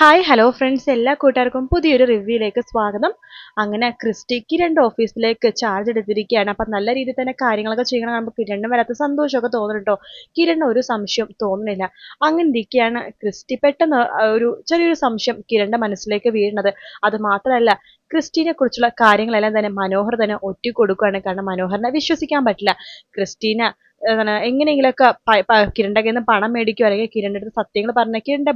Hi hello friends എല്ലാ കൂട്ടുകാർക്കും പുതിയൊരു റിവ്യൂയിലേക്ക് സ്വാഗതം. അങ്ങനെ ക്രിസ്റ്റിക്ക് രണ്ട് ഓഫീസിലേക്ക് ചാർജ് എടുത്തിരിക്കുകയാണ്. അപ്പം നല്ല രീതിയിൽ തന്നെ കാര്യങ്ങളൊക്കെ ചെയ്യണം. കാണുമ്പോൾ കിരണിന് വരാത്ത സന്തോഷമൊക്കെ തോന്നുന്നുണ്ടോ? കിരണിന് ഒരു സംശയം തോന്നുന്നില്ല. അങ്ങനെ ഇരിക്കുകയാണ് ക്രിസ്റ്റി പെട്ടെന്ന് ഒരു ചെറിയൊരു സംശയം കിരണിന്റെ മനസ്സിലേക്ക് വീഴുന്നത്. അത് മാത്രമല്ല ക്രിസ്റ്റീനെ കുറിച്ചുള്ള കാര്യങ്ങളെല്ലാം തന്നെ മനോഹർ തന്നെ ഒറ്റ കൊടുക്കുകയാണ്. കാരണം മനോഹറിനെ വിശ്വസിക്കാൻ പറ്റില്ല. ക്രിസ്റ്റീന എന്താണ് എങ്ങനെയെങ്കിലുമൊക്കെ കിരണിന്റെ കയ്യിൽ നിന്ന് പണം മേടിക്കുക അല്ലെങ്കിൽ കിരണിന്റെ അടുത്ത് സത്യങ്ങൾ പറഞ്ഞ കിരണിന്റെ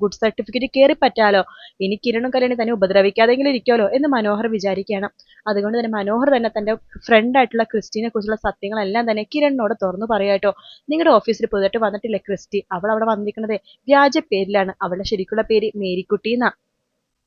ഗുഡ് സർട്ടിഫിക്കറ്റ് കയറി പറ്റാലോ? ഇനി കിരണും കല്യാണി തന്നെ ഉപദ്രവിക്കാതെങ്കിലും ഇരിക്കുമല്ലോ എന്ന് മനോഹർ വിചാരിക്കുകയാണ്. അതുകൊണ്ട് തന്നെ മനോഹർ തന്നെ തന്റെ ഫ്രണ്ട് ആയിട്ടുള്ള ക്രിസ്റ്റീനെ കുറിച്ചുള്ള സത്യങ്ങളെല്ലാം തന്നെ കിരണിനോട് തുറന്നു പറയാട്ടോ നിങ്ങളുടെ ഓഫീസിൽ പോയിട്ട് വന്നിട്ടില്ലേ ക്രിസ്റ്റി? അവൾ അവിടെ വന്നിരിക്കുന്നത് വ്യാജ പേരിലാണ്. അവളുടെ ശരിക്കുള്ള പേര് മേരിക്കുട്ടി എന്നാ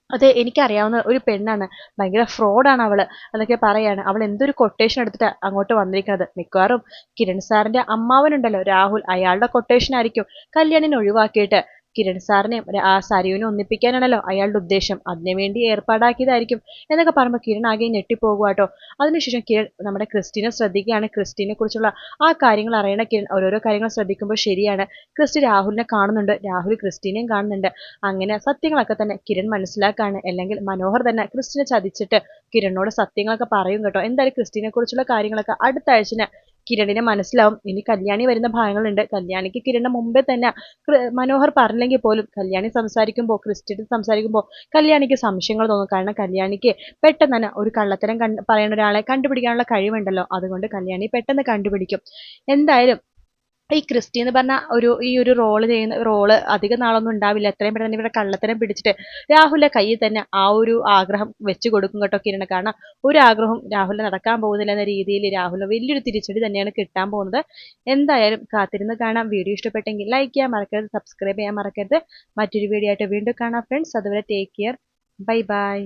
അതെ എനിക്കറിയാവുന്ന ഒരു പെണ്ണാണ്. ഭയങ്കര ഫ്രോഡാണ് അവൾ എന്നൊക്കെ പറയാണ്. അവൾ എന്തൊരു കൊട്ടേഷൻ എടുത്തിട്ട് അങ്ങോട്ട് വന്നിരിക്കുന്നത്? മിക്കവാറും കിരൺ സാറിന്റെ അമ്മാവനുണ്ടല്ലോ രാഹുൽ. അയാളുടെ കൊട്ടേഷൻ ആയിരിക്കും കല്യാണിനെ ഒഴിവാക്കിയിട്ട്. കിരൺ സാറിനെയും ആ സരയുവിനെ ഒന്നിപ്പിക്കാനാണല്ലോ അയാളുടെ ഉദ്ദേശം. അതിനുവേണ്ടി ഏർപ്പാടാക്കിയതായിരിക്കും എന്നൊക്കെ പറയുമ്പോൾ കിരൺ ആകെ ഞെട്ടിപ്പോകുവാട്ടോ അതിനുശേഷം കിരൺ നമ്മുടെ ക്രിസ്റ്റീനെ ശ്രദ്ധിക്കുകയാണ്. ക്രിസ്റ്റീനെ കുറിച്ചുള്ള ആ കാര്യങ്ങൾ അറിയണ കിരൺ ഓരോരോ കാര്യങ്ങൾ ശ്രദ്ധിക്കുമ്പോൾ ശരിയാണ്. ക്രിസ്റ്റി രാഹുലിനെ കാണുന്നുണ്ട്. രാഹുൽ ക്രിസ്റ്റീനെയും കാണുന്നുണ്ട്. അങ്ങനെ സത്യങ്ങളൊക്കെ തന്നെ കിരൺ മനസ്സിലാക്കാണ്. അല്ലെങ്കിൽ മനോഹർ തന്നെ ക്രിസ്റ്റിനെ ചതിച്ചിട്ട് കിരണിനോട് സത്യങ്ങളൊക്കെ പറയും കേട്ടോ. എന്തായാലും ക്രിസ്റ്റീനെ കുറിച്ചുള്ള കാര്യങ്ങളൊക്കെ അടുത്ത ആഴ്ച കിരണിനെ മനസ്സിലാവും. ഇനി കല്യാണി വരുന്ന ഭാഗങ്ങളുണ്ട്. കല്യാണിക്ക് കിരണിന് മുമ്പേ തന്നെ മനോഹർ പറഞ്ഞില്ലെങ്കിൽ പോലും കല്യാണി സംസാരിക്കുമ്പോൾ ക്രിസ്റ്റിയൻ സംസാരിക്കുമ്പോൾ കല്യാണിക്ക് സംശയങ്ങൾ തോന്നും. കാരണം കല്യാണിക്ക് പെട്ടെന്ന് തന്നെ ഒരു കള്ളത്തരം പറയുന്ന ഒരാളെ കണ്ടുപിടിക്കാനുള്ള കഴിവുണ്ടല്ലോ. അതുകൊണ്ട് കല്യാണി പെട്ടെന്ന് കണ്ടുപിടിക്കും. എന്തായാലും ഈ ക്രിസ്റ്റി എന്ന് പറഞ്ഞ ഒരു ഈ ഒരു റോൾ ചെയ്യുന്ന റോൾ അധിക നാളൊന്നും ഉണ്ടാവില്ല. എത്രയും പെട്ടെന്ന് ഇവിടെ കള്ളത്തരം പിടിച്ചിട്ട് രാഹുലിന്റെ കയ്യിൽ തന്നെ ആ ഒരു ആഗ്രഹം വെച്ച് കൊടുക്കും കേട്ടോ കിരണ കാരണം ഒരു ആഗ്രഹം രാഹുലിന് നടക്കാൻ പോകുന്നില്ല എന്ന രീതിയിൽ രാഹുലിന് വലിയൊരു തിരിച്ചടി തന്നെയാണ് കിട്ടാൻ പോകുന്നത്. എന്തായാലും കാത്തിരുന്ന് കാണാം. വീഡിയോ ഇഷ്ടപ്പെട്ടെങ്കിൽ ലൈക്ക് ചെയ്യാൻ മറക്കരുത് സബ്സ്ക്രൈബ് ചെയ്യാൻ മറക്കരുത്. മറ്റൊരു വീഡിയോ ആയിട്ട് വീണ്ടും കാണാം ഫ്രണ്ട്സ് അതുവരെ ടേക്ക് കെയർ ബൈ ബൈ